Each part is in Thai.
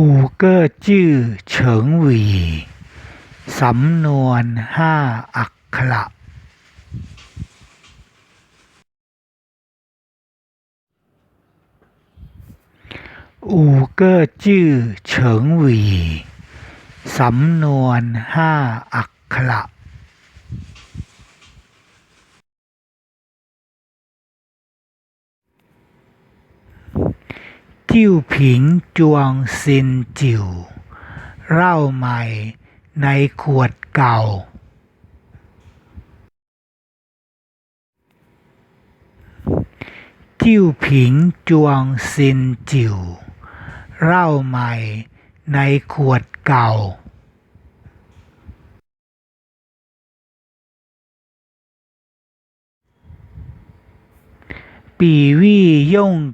五个จื่อเฉิงหวี สำนวนห้าอักขระอูเกอร์จื่อเฉิงหวี สำนวนห้าอักขระ จิ้วผิงจวงซินจิ๋วเหล้าใหม่ในขวดเก่า จิ้วผิงจวงซินจิ๋วเหล้าใหม่ในขวดเก่า 比喻用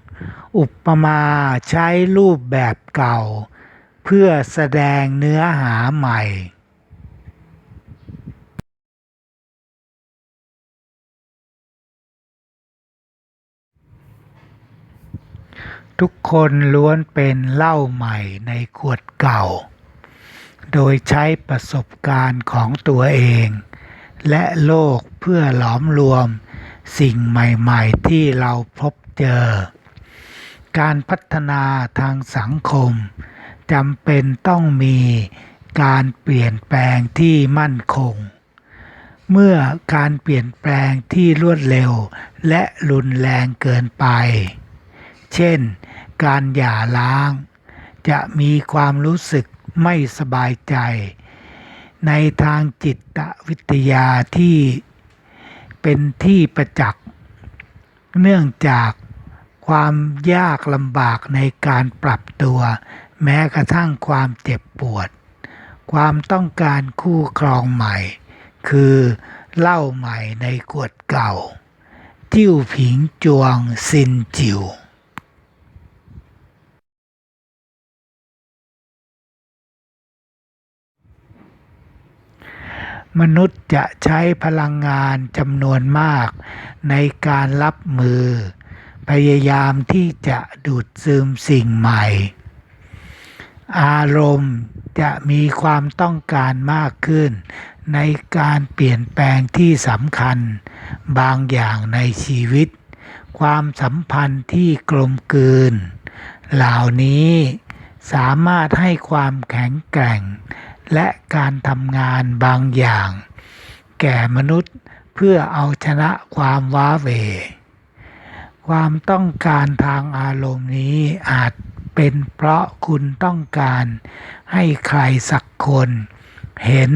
อุปมาใช้รูปแบบเก่า เพื่อแสดงเนื้อหาใหม่ทุกคนล้วนเป็นเหล้าใหม่ในขวดเก่า โดยใช้ประสบการณ์ของตัวเอง และโลกเพื่อหลอมรวมสิ่งใหม่ ๆ ที่เราพบเจอ การพัฒนาทางสังคมจำเป็นต้องมีการเปลี่ยนแปลงที่มั่นคง เมื่อการเปลี่ยนแปลงที่รวดเร็วและรุนแรงเกินไป เช่น การหย่าร้าง จะมีความรู้สึกไม่สบายใจ ในทางจิตวิทยาที่เป็นที่ประจักษ์ เนื่องจาก ความยากลำบากในการปรับตัว แม้กระทั่งความเจ็บปวด ความต้องการคู่ครองใหม่ คือเหล้าใหม่ในขวดเก่า จิ้วผิงจวงซินจิวมนุษย์จะใช้พลังงานจำนวนมากในการรับมือ พยายามที่จะดูดซึมสิ่งใหม่ อารมณ์จะมีความต้องการมากขึ้น ในการเปลี่ยนแปลงที่สำคัญบางอย่างในชีวิต ความสัมพันธ์ที่กลมกลืน เหล่านี้สามารถให้ความแข็งแกร่ง และการทำงานบางอย่าง แก่มนุษย์เพื่อเอาชนะความว้าเหว ความต้องการทางอารมณ์นี้อาจเป็นเพราะคุณต้องการให้ใครสักคน เห็น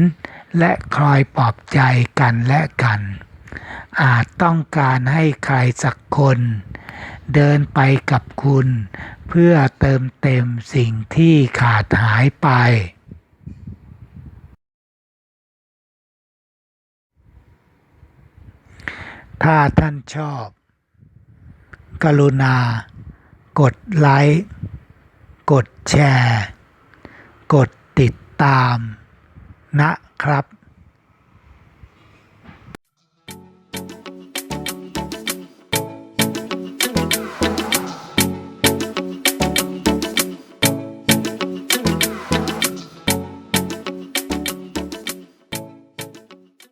และคอยปลอบใจกันและกัน อาจต้องการให้ใครสักคน เดินไปกับคุณ เพื่อเติมเต็มสิ่งที่ขาดหายไป ถ้าท่านชอบ กรุณา กดไลค์ กดแชร์ กดติดตาม นะครับ